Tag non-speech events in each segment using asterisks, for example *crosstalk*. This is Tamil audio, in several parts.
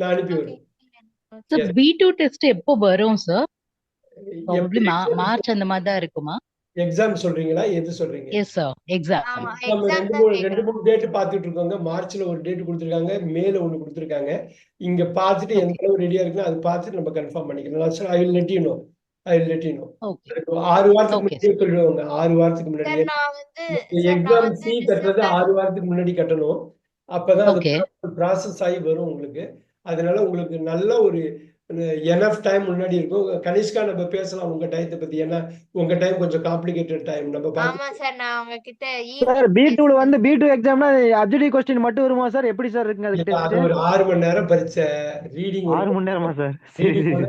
நான் அனுப்பி விடுறேன் சார். பி டூ டெஸ்ட் எப்போ வரும் சார் மார்ச் அந்த மாதிரி தான் இருக்குமா? எக்ஸாம் சொல்றீங்களா? எது சொல்றீங்க? எஸ் சார் எக்ஸாம் ரெண்டு மூணு ரெண்டு மூணு டேட் பார்த்துட்டு இருக்கோங்க. மார்ச்ல ஒரு டேட் கொடுத்துருக்காங்க மேல ஒன்று கொடுத்துருக்காங்க. இங்க பார்த்துட்டு எந்த அளவு ரெடியா இருக்குன்னு அது பார்த்துட்டு நம்ம கன்ஃபார்ம் பண்ணிக்கலாம் I will let you know I will let you know okay ஆறு வாரத்துக்கு முன்னாடியே ஆறு வாரத்துக்கு சார் முன்னாடியே. நான் வந்து சார் நான் எக்ஸாம் ஃபீ கட்டுறது ஆறு வாரத்துக்கு முன்னாடி கட்டணும். அப்பதான் அது ப்ராசஸ் ஆகி வரும் உங்களுக்கு. அதனால உங்களுக்கு நல்ல ஒரு எனஃப் டைம் முன்னாடி இருக்கும். கனிஷ்கா நம்ம பேசலாம் உங்க டயத்தை பத்தி. ஏன்னா உங்க டைம் கொஞ்சம் காம்ப்ளிகேட்டட் டைம் நம்ம ஆமா சார் நான் உங்ககிட்ட சார் பி ஈவினிங் டூல பேசுறேன் வந்து பி டூ எக்ஸாம்னா அப்ஜெக்டிவ் கொஸ்டின் மட்டும் வருமா சார்? எப்படி சார் இருக்குங்க அதுக்கு அது ஒரு ஆறு மணி நேரம் பரீட்சை ரீடிங் ஆறு ஒன்று மணி நேரமா சார்?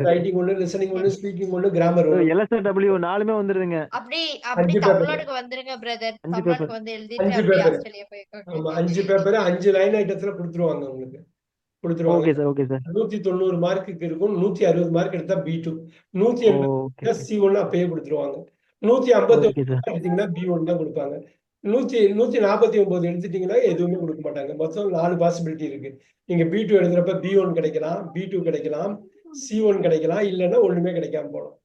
ரைட்டிங் ஒன்று லிசனிங் ஒன்று ஸ்பீக்கிங் ஒன்று கிராமர் ஒன்று எல்எஸ்டபிள்யூ நாலுமே வந்துருதுங்க. அப்படி அப்படி அஞ்சு பேப்பர் தமிழ்நாடுக்கு வந்துருங்க பிரதர் பேப்பர் வந்து எழுதிட்டு அஞ்சு அப்படியே பேப்பர் ஆஸ்திரேலியா போய் ஆமா அஞ்சு பேப்பர் அஞ்சு லைன் ஐட்டத்துல கொடுத்துருவாங்க உங்களுக்கு. கொடுத்துருவாங்க. Okay sir okay sir. நூத்தி தொண்ணூறு மார்க்குக்கு இருக்கும் நூத்தி அறுபது மார்க் எடுத்தா பி டூ நூத்தி எண்பது சி ஒன்னு அப்பயே கொடுத்துருவாங்க. நூத்தி ஐம்பத்தி எடுத்தீங்கன்னா பி ஒன் தான் கொடுப்பாங்க. நூத்தி நூத்தி நாற்பத்தி ஒன்பது எடுத்துட்டீங்கன்னா எதுவுமே கொடுக்க மாட்டாங்க. மொத்தம் நாலு பாசிபிலிட்டி இருக்கு. நீங்க பி டூ எழுதுறப்ப பி ஒன் கிடைக்கலாம் பி டூ கிடைக்கலாம் சி ஒன் கிடைக்கலாம் இல்லைன்னா ஒண்ணுமே கிடைக்காம போகலாம்.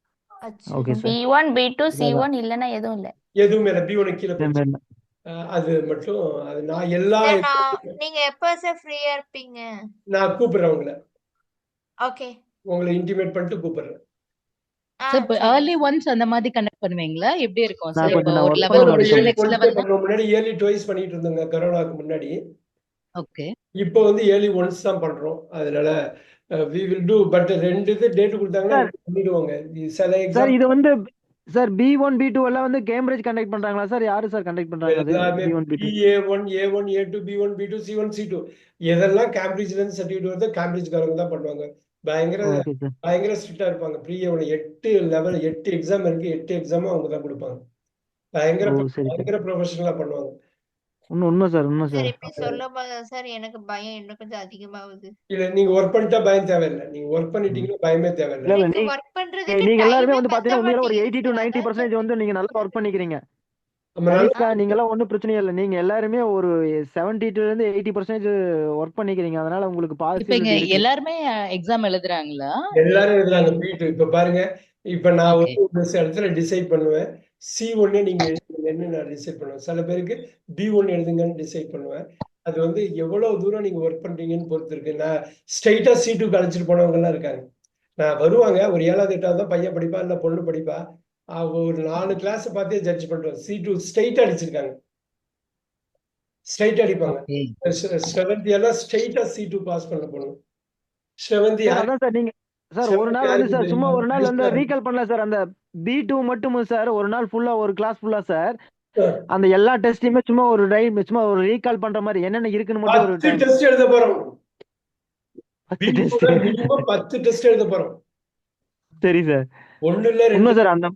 B one B two C one இல்லைன்னா எதுவும் இல்ல. எதுவுமே இல்லை. பி ஒன் கீழே அது மட்டும் அது நான் எல்லா நீங்க எப்ப சார் ஃப்ரீயா இருப்பீங்க? நான் கூப்பிடுறேன் உங்களை. ஓகே உங்களை இன்டிமேட் பண்ணிட்டு கூப்பிடுறேன். ஏர்லி ஒன்ஸ் அந்த மாதிரி கனெக்ட் பண்ணுவீங்களா? எப்படி இருக்கும் சார் ஒரு லெவல் ஒரு முன்னாடி இயர்லி டுவைஸ் பண்ணிட்டு இருந்தோங்க கொரோனாக்கு முன்னாடி. ஓகே இப்போ வந்து ஏர்லி ஒன்ஸ் தான் பண்றோம். அதனால வி வில் டூ பட் ரெண்டு இது டேட் கொடுத்தாங்கன்னா பண்ணிடுவாங்க. சில சார் எக்ஸாம் இது வந்து sir B one B two எல்லாம் வந்து கேம்பிரிட்ஜ் கண்டக்ட் பண்றாங்களா சார்? யாரு சார் கண்டக்ட் பண்றாங்க B A one A one A two B one B two C one C two எதெல்லாம் கேம்பிரிட்ஜ்ல இருந்து சர்டிஃபிகேட் வருதோ கேம்பிரிட்ஜ்காரங்க தான் பண்ணுவாங்க. பயங்கர பயங்கர ஸ்ட்ரிக்டா இருப்பாங்க. ப்ரீ ஒன் எட்டு லெவல் எட்டு எக்ஸாம் இருக்கு. எட்டு எக்ஸாம் அவங்க தான் கொடுப்பாங்க. பயங்கர பயங்கர ப்ரொஃபஷனலா பண்ணுவாங்க. உண்மை உண்மை சார் உண்மை சார் இப்படி சொல்லும் போது சார் எனக்கு பயம். இன்னும் கொஞ்சம் அதிகமாகுது. இல்ல நீங்க ஒர்க் பண்ணிட்டா பயம் தேவையில்லை. நீங்க ஒர்க் பண்ணிட்டீங்கன்னா பயமே தேவையில்லை. இல்ல நீங்க ஒர்க் பண்றதுக்கு நீங்க எல்லாருமே வந்து பத்த பாத்தீங்கன்னா ஒரு மாட்டேங்குது எயிட்டி டு சார் நைன்டி அதான் பர்சன்டேஜ் சார் வந்து நீங்க நல்லா ஒர்க் பண்ணிக்கிறீங்க. நீங்க எல்லாம் ஒன்றும் பிரச்சனையே இல்லை. நீங்க எல்லாருமே ஒரு செவன்டி ல இருந்து எயிட்டி பர்சன்டேஜ் ஒர்க் பண்ணிக்கிறீங்க. அதனால உங்களுக்கு இருக்கு. எல்லாருமே எக்ஸாம் எழுதுறாங்களா? எல்லாரும் எழுதுறாங்க இப்ப பாருங்க இப்ப நான் ஒரு சில இடத்துல டிசைட் பண்ணுவேன். சி ஒன்னே நீங்க எழுதுங்கன்னு நான் டிசைட் பண்ணுவேன்? சில பேருக்கு பி ஒன் எழுதுங்கன்னு டிசைட் பண்ணுவேன். அது வந்து எவ்வளவு தூரம் நீங்க ஒர்க் பண்றீங்கன்னு பொறுத்து இருக்கு. நான் ஸ்ட்ரைட்டா சி டூக்கு அழைச்சிட்டு போனவங்க எல்லாம் இருக்காங்க. நான் வருவாங்க ஒரு ஏழாவது எட்டாவது தான் பையன் படிப்பா இல்ல பொண்ணு படிப்பா. ஒரு நாலு கிளாஸ் பார்த்தே ஜட்ஜ் பண்ணுவேன் சி டூ ஸ்ட்ரைட் அடிச்சிருக்காங்க. ஸ்ட்ரைட் அடிப்பாங்க. செவன்த் எல்லாம் ஸ்ட்ரைட்டா சி டூ பாஸ் பண்ண போகணும் செவன்த் நீங்க சார் ஒரு நாள் வந்து சார் சும்மா ஒரு நாள் வந்து ரீகால் பண்ணல சார். அந்த பி டூ மட்டும் சார் ஒரு நாள் ஃபுல்லா ஒரு கிளாஸ் ஃபுல்லா சார். அந்த எல்லா டெஸ்டையுமே சும்மா ஒரு டைம் சும்மா ஒரு ரீகால் பண்ற மாதிரி என்னென்ன இருக்குன்னு மட்டும் ஒரு டெஸ்ட் எழுத போறோம். பத்து டெஸ்ட் எழுத போறோம். சரி சார். ஒண்ணு இல்ல ரெண்டு சார் அந்த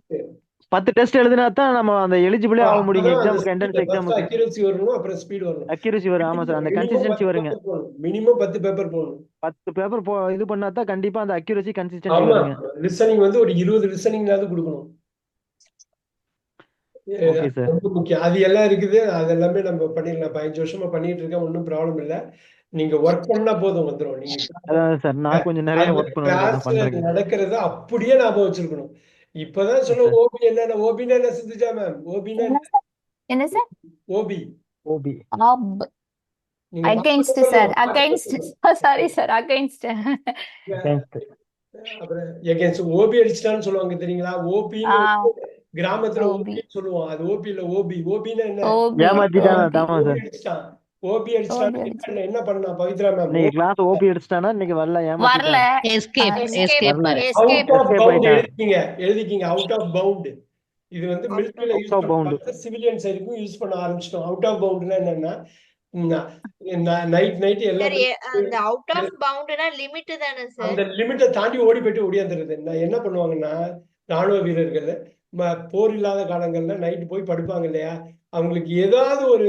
பத்து டெஸ்ட் எழுதினா தான் நம்ம அந்த எலிஜிபிளே ஆக முடியுங்க எக்ஸாமுக்கு என்ட்ரன்ஸ் எக்ஸாமுக்கு அக்யூரசி வரணும் அப்புறம் ஸ்பீட் வரணும் அக்யூரசி வரும். ஆமா சார் அந்த கன்சிஸ்டன்சி வருங்க. மினிமம் பத்து பேப்பர் போகணும் பத்து பேப்பர் போ இது பண்ணா தான் கண்டிப்பா அந்த அக்யூரசி கன்சிஸ்டன்சி வருங்க. லிசனிங் வந்து ஒரு இருபது லிசனிங்னாவது கொடுக்கணும். ஓகே சார் ரொம்ப முக்கியம். அது எல்லாம் இருக்குது. அது எல்லாமே நம்ம பண்ணிடலாம். பதினஞ்சு வருஷமா பண்ணிட்டு இருக்கேன். ஒன்றும் ப்ராப்ளம் இல்ல. நீங்க ஒர்க் பண்ணா போதும் வந்துடும் நீங்க அதான் சார் நான் கொஞ்சம் நிறைய ஒர்க் பண்ணுவேன் நடக்கிறத அப்படியே ஞாபகம் வச்சிருக்கணும். இப்பதான் சொல்ல Yes, sir. ஓபி என்ன ஓபினா என்ன சிந்துஜா மேம் ஓபினா என்ன சார் ஓபி. *laughs* ஓபி. நீங்க against sir against sorry sir against அப்புறம் எகேன்ஸ்ட் ஓபி அடிச்சிட்டான்னு சொல்லுவாங்க தெரியுங்களா? ஓபின்னு கிராமத்துல ஓபி. ஓபி சொல்லுவோம் அது ஓபி இல்ல ஓபி. ஓபின்னா என்ன? ஓபி. ஏமாத்திட்டான்? ஓபி. அடிச்சிட்டான். என்ன- பண்ணா பவித்ரா மேம் இன்னைக்கு கிளாஸ் ஓபி அடிச்சிட்டானா இன்னைக்கு வரல வரல ஏமாத்திட்டான் எஸ்கேப். எஸ்கேப் வரல. Escape out of Escape bound ஆயிட்டான். எழுதிக்கிங்க எழுதிக்கிங்க அவுட் ஆஃப் பவுண்ட் இது வந்து மிலிட்டரியில யூஸ். பண்ண சிவிலியன் சைடுக்கும் யூஸ் பண்ண ஆரம்பிச்சிட்டோம் அவுட் ஆஃப் பவுண்ட்னா என்னன்னா நைட் நைட் எல்லாம் சார் அந்த அவுட் ஆஃப் பவுண்ட்னா லிமிட் தானே சார் அந்த லிமிட்டை தாண்டி ஓடி போயிட்டு ஓடியாந்துருது என்ன பண்ணுவாங்கன்னா ராணுவ வீரர்கள் போர் இல்லாத காலங்கள்ல நைட்டு போய் படுப்பாங்க இல்லையா? அவங்களுக்கு ஏதாவது ஒரு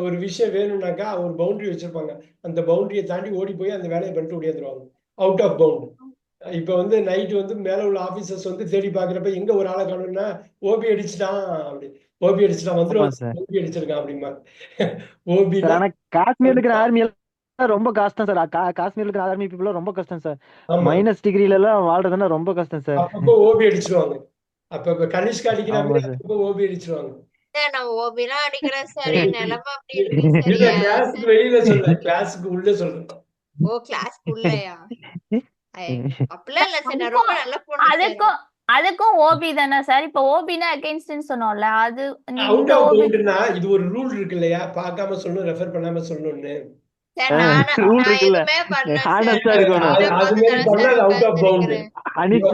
ஒரு விஷயம் வேணும்னாக்கா ஒரு பவுண்டரி வச்சிருப்பாங்க. அந்த பவுண்டரியை தாண்டி ஓடி போய் அந்த வேலையை பண்ணிட்டு ஓடியாந்துருவாங்க. அவுட் ஆஃப் பவுண்ட் இப்ப வந்து நைட் வந்து மேல உள்ள ஆபீசர்ஸ் வந்து தேடி பாக்குறப்ப எங்க ஒரு ஆளை காணும்னா ஓபி அடிச்சிட்டான் அப்படி. ஓபி அடிச்சிட்டான் வந்துருவான் ஓபி அடிச்சிருக்கான் அப்படிமா *laughs* ஓபி காஷ்மீர் இருக்கிற ஆர்மி ரொம்ப கஷ்டம் சார். காஷ்மீர்ல இருக்கிற ஆர்மி பீப்புள் ரொம்ப கஷ்டம் சார். ஆமா. மைனஸ் டிகிரில எல்லாம் வாழ்றதுன்னா ரொம்ப கஷ்டம் சார். அப்பப்போ ஓபி அடிச்சிருவாங்க. அப்பப்ப கனிஷ்கா அடிக்கிற ஆமா மாதிரி சார். அப்பப்போ ஓபி அடிச்சிருவாங்க. சார் நான் ஓபிலாம் அடிக்கிறேன் சார். என் நிலைமை அப்படி இருக்கு சார் இல்ல ஏன் கிளாஸுக்கு சார் வெளியில சொல்ல கிளாஸுக்கு உள்ள சொல்றேன். ஓ கிளாஸ் உள்ளயா? அப்படிலாம் இல்ல சார். ரொம்ப நல்ல பொண்ணு சார். அதுக்கும் அதுக்கும் ஓபி தானே சார். இப்ப ஓபினா அகைன்ஸ்ட்னு சொன்னோம்ல அது அவுட் ஆஃப் இது ஒரு ரூல் இருக்கு இல்லையா? பார்க்காம சொல்லணும் ரெஃபர் பண்ணாம சொல்லணும்னு.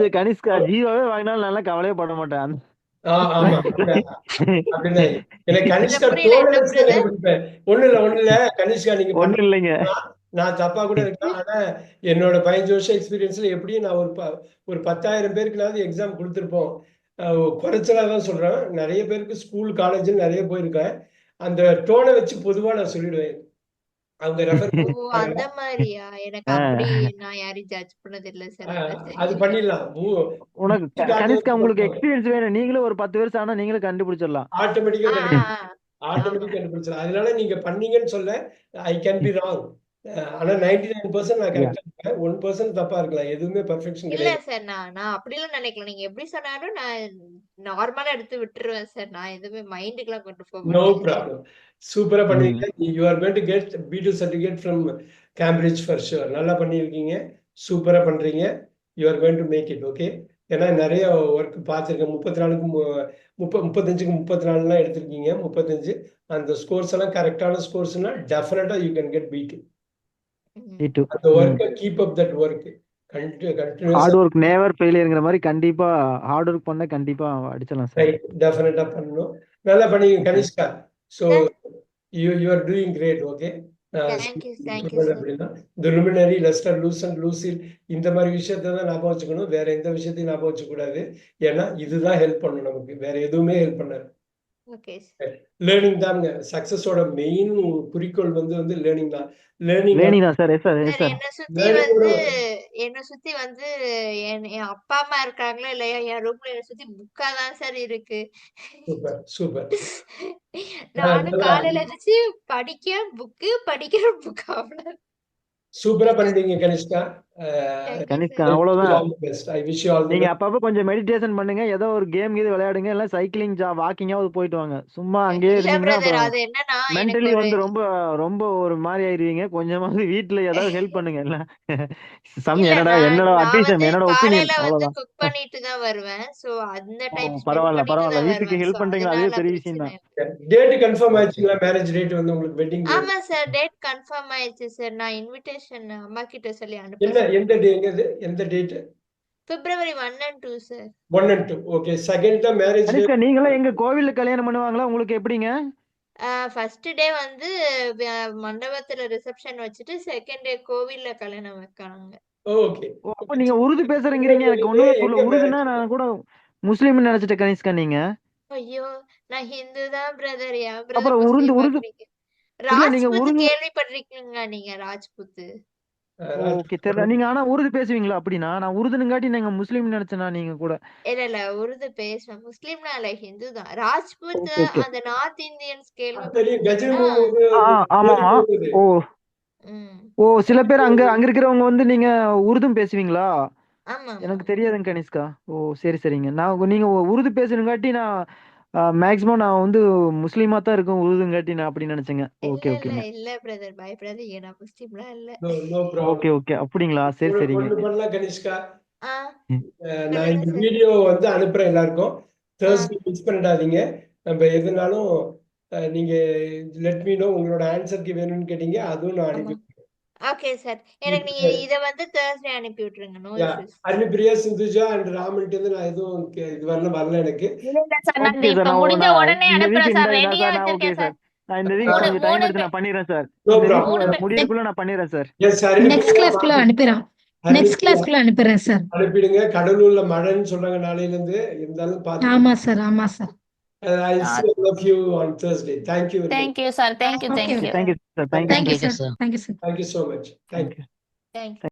கனிஷ்க ஜீரோவே வாங்கினாலும் நல்லா கவலையே பட மாட்டேன். ஒண்ணு இல்ல ஒண்ணு இல்ல கனிஷ்கா நீங்க ஒண்ணும் இல்லைங்க. நான் தப்பா கூட இருக்கலாம் ஆனா என்னோட பதினஞ்சு வருஷம் எக்ஸ்பீரியன்ஸ்ல எப்படியும் நான் ஒரு ப- ஒரு பத்தாயிரம் பேருக்குனாவது எக்ஸாம் கொடுத்துருப்போம். குறைச்சலா தான் சொல்றேன். நிறைய பேருக்கு ஸ்கூல் காலேஜ் நிறைய போயிருக்கேன். அந்த டோனை வச்சு பொதுவா நான் சொல்லிடுவேன். அவங்க ரெஃபர் ஓ அந்த மாதிரியா? எனக்கு. அப்படி நான் யாரையும் ஜட்ஜ் பண்ணது இல்ல சார் அது பண்ணிடலாம். உனக்கு கனிஷ்கா உங்களுக்கு எக்ஸ்பீரியன்ஸ் வேணும். நீங்களும் ஒரு பத்து வருஷம் ஆனா நீங்களும் கண்டுபிடிச்சிடலாம். ஆட்டோமேட்டிக்கா ஆ, ஆட்டோமேட்டிக் கண்டுபிடிச்சிடலாம். அதனால நீங்க பண்ணீங்கன்னு சொல்ல ஐ கேன் பி ராங் ஆனா நைன்டி நைன் பர்சன்ட் நான் கரெக்டா இருக்கேன். ஒன் பர்சன்ட் தப்பா இருக்கலாம் எதுவுமே பெர்ஃபெக்ஷன் இல்ல கிடையாது. சார் நான் நான் அப்படிலாம் நினைக்கல. நீங்க எப்படி சொன்னாலும் நான் நார்மலா எடுத்து விட்டுருவேன் சார் நான் எதுவுமே மைண்டுக்குலாம் கொண்டு போக நோ ப்ராப்ளம் சூப்பரா பண்ணுவீங்க you are going to get B two certificate from Cambridge for sure நல்லா பண்ணியிருக்கீங்க சூப்பரா பண்றீங்க. You are going to make it okay ஏன்னா நிறைய ஒர்க் பார்த்துருக்கேன். முப்பத்தி நாலுக்கு முப்ப முப்பத்தஞ்சுக்கு முப்பத்தி நாலுலாம் எடுத்திருக்கீங்க. முப்பத்தஞ்சு. அந்த ஸ்கோர்ஸ் எல்லாம் கரெக்டான ஸ்கோர்ஸ்னா டெஃபினட்டா யூ கேன் கெட் பீட் ம். இட்டு அந்த ஒர்க்கை keep up that work hard work never ஃபெயிலியர்ங்கிற மாதிரி கண்டிப்பா ஹார்ட் ஒர்க் பண்ண கண்டிப்பா அடிச்சிடலாம் சார். ரைட் டெஃபினட்டா பண்ணணும். நல்லா பண்ணீங்க Kanishka. So you you are doing great okay இந்த லுமினரி லெஸ்டர் லூசன் லூசில் இந்த மாதிரி விஷயத்த தான் ஞாபகம் வச்சுக்கணும். வேற எந்த விஷயத்தையும் ஞாபகம் வச்சுக்க கூடாது. ஏன்னா இதுதான் ஹெல்ப் பண்ணும் நமக்கு. வேற எதுவுமே ஹெல்ப் பண்ணாது. லேர்னிங் தாங்க சக்சஸோட மெயின் குறிக்கோள் வந்து வந்து லேர்னிங் தான். லேர்னிங் லேர்னிங் தான். Sir yes sir yes sir என்ன சுத்தி Learning வந்து என்ன சுத்தி வந்து என் அப்பா அம்மா இருக்காங்களோ இல்லையா? என் ரூம்ல என்ன சுத்தி புக்கா தான் சார் இருக்கு. Super super. *laughs* நானும் காலையில எழுந்துச்சு படிக்க புக்கு படிக்கிற புக் அவ்வளவு சூப்பரா பண்ணிட்டீங்க கனிஷ்கா. கனிஷ்கா அவ்வளவுதான். நீங்க அப்பப்ப கொஞ்சம் மெடிடேஷன் பண்ணுங்க ஏதோ ஒரு கேம் கீது விளையாடுங்க இல்ல சைக்கிளிங் ஜா வாக்கிங்காவது போயிட்டு வாங்க. சும்மா அங்கேயே இருந்தீங்கன்னா அது மென்டலி வந்து ரொம்ப ரொம்ப ஒரு மாதிரி ஆயிருவீங்க. கொஞ்சமாவது வீட்ல ஏதாவது ஹெல்ப் பண்ணுங்க இல்ல. சம் என்னடா என்னோட வந்து என்னோட ஒப்பீனியன் அவ்வளவுதான். குக் பண்ணிட்டு தான் வருவேன். சோ அந்த டைம் ஸ்பெண்ட் பரவாயில்ல பரவாயில்ல. வீட்டுக்கு ஹெல்ப் பண்றீங்களா? அதுவே அதனால பெரிய விஷயம் தான். டேட் கன்ஃபார்ம் ஆயிடுச்சுங்களா? மேரேஜ் டேட் வந்து உங்களுக்கு வெட்டிங் ஆமா சார் டேட் கன்ஃபார்ம் ஆயிடுச்சு சார் நான் இன்விடேஷன் அம்மா கிட்ட சொல்லி என்ன அனுப்புறேன் எந்த டே எங்கது எந்த date February one and two sir one and two okay second தான் மேரேஜ் டே கனிஷ்கா நீங்களும் எங்க கோவில்ல கல்யாணம் பண்ணுவாங்களா? உங்களுக்கு எப்படிங்க? ஃபர்ஸ்ட் டே வந்து மண்டபத்துல ரிசப்ஷன் வச்சுட்டு செகண்ட் டே கோவில்ல கல்யாணம் வைக்காங்க ஓகே அப்ப நீங்க உருது பேசுறீங்கிறீங்க. எனக்கு ஒண்ணுமே புரியல. எங்க உருதுன்னா நான் கூட முஸ்லீம் நினைச்சிட்டேன் கனிஷ்கா நீங்க. ஐயோ நான் ஹிந்து தான் பிரதர் ஏன் அப்புறம் பிரதர் உருது முஸ்லீம் உருது. நீங்க ராஜ்புத் உருது கேள்விப்பட்டிருக்கீங்க நீங்க ராஜ்புத் ஓகே தெரியல நீங்க ஆனா உருது பேசுவீங்களா அப்படின்னா? நான் உருதுனுங்காட்டி நீங்க முஸ்லீம் நினைச்சேனா நீங்க கூட. இல்ல இல்ல உருது பேசுவேன். முஸ்லீம்னா இல்ல ஹிந்து தான். ராஜ்புத் அந்த நார்த் இந்தியன்ஸ் ஆ ஆமாமா ஓ. ஓ சில பேர் அங்க அங்க இருக்கிறவங்க வந்து நீங்க உருதும் பேசுவீங்களா? எனக்கு தெரியாதுங்க கனிஷ்கா. ஓ சரி சரிங்க. நான் நீங்க உருது பேசுறங்காட்டி நான் மேக்சிமம் நான் வந்து முஸ்லீமா தான் இருக்கும் உருதுங்காட்டி நான் அப்படி நினைச்சேங்க. இல்ல ஓகே இல்ல பிரதர் பயப்படாதீங்க நான் முஸ்லீம்லாம் இல்ல. Okay okay. அப்படிங்களா? சரி சரிங்க. பண்ணலாம் கனிஷ்கா. நான் இந்த வீடியோ வந்து அனுப்புறேன் எல்லாருக்கும். தேர்ஸ்டே மிஸ் பண்ணிடாதீங்க. நம்ம எதுனாலும் நீங்க லெட் மீ நோ உங்களோட ஆன்சருக்கு வேணும்னு கேட்டீங்க அதுவும் நான் அனுப்பி ஓகே சார் எனக்கு நீங்க இத வந்து தேர்ஸ்டே அனுப்பி விட்டுருங்க. No issues Arunipriya Sindhuja and ராமன்ட்டு இருந்து நான் எதுவும் இது வரல வரல எனக்கு. இல்ல சார் நான் இப்ப முடிஞ்ச உடனே அனுப்புறேன் சார் ரெடியா வச்சிருக்கேன் சார் நான் இந்த வீக் மூணு கொஞ்சம் டைம் மூணு எடுத்து பே நான் பண்ணிடுறேன் சார் நான் பண்ணிடுறேன் சார் எஸ் நெக்ஸ்ட் கிளாஸ்க்குள்ள அனுப்பிடுறேன் நெக்ஸ்ட் கிளாஸ்க்குள்ள அனுப்பிடுறேன் சார் அனுப்பிடுங்க. கடலூர்ல மழைன்னு சொல்றாங்க நாளையில இருந்து இருந்தாலும் பார்த்து ஆமா சார் ஆமா sir And I'll uh, see all of you on Thursday. Thank you. Thank you, sir. Thank you. Thank you. Thank you, sir. Thank you. Thank you, sir. Thank you so much. Thank you. Thank you.